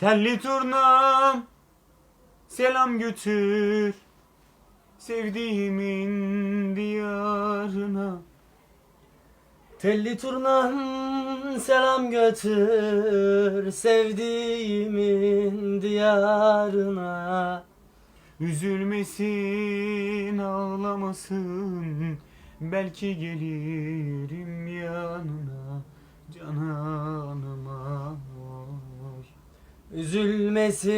Telli turnam selam götür sevdiğimin diyarına. Telli turnam selam götür sevdiğimin diyarına. Üzülmesin ağlamasın belki gelirim yanına cananıma. Üzülmesin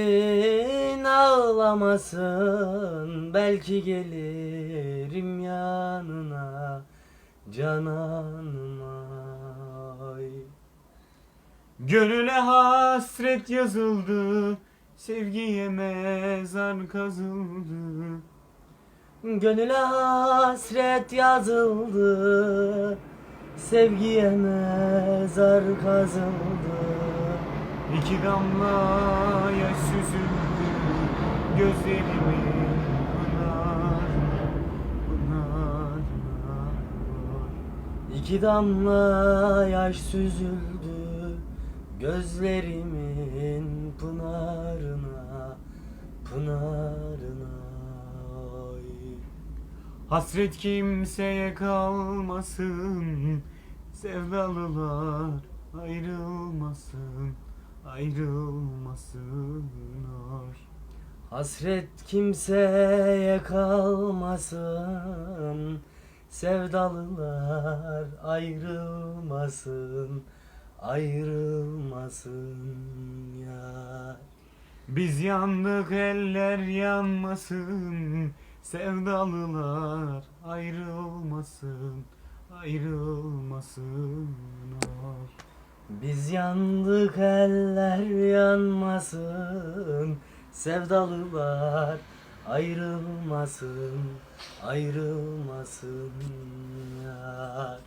ağlamasın belki gelirim yanına cananıma. Ay. Gönüle hasret yazıldı sevgiye mezar kazıldı. Gönüle hasret yazıldı Sevgiye mezar kazıldı İki damla yaş süzüldü gözlerimin pınarına, pınarına. İki damla yaş süzüldü Gözlerimin pınarına Pınarına. Hasret kimseye kalmasın Sevdalılar ayrılmasın Ayrılmasın ay. Hasret kimseye kalmasın. Sevdalılar ayrılmasın. Ayrılmasın ya. Biz yandık eller yanmasın. Sevdalılar ayrılmasın. Ayrılmasın ay. Biz yandık eller yanmasın. Sevdalılar ayrılmasın Ayrılmasın yar.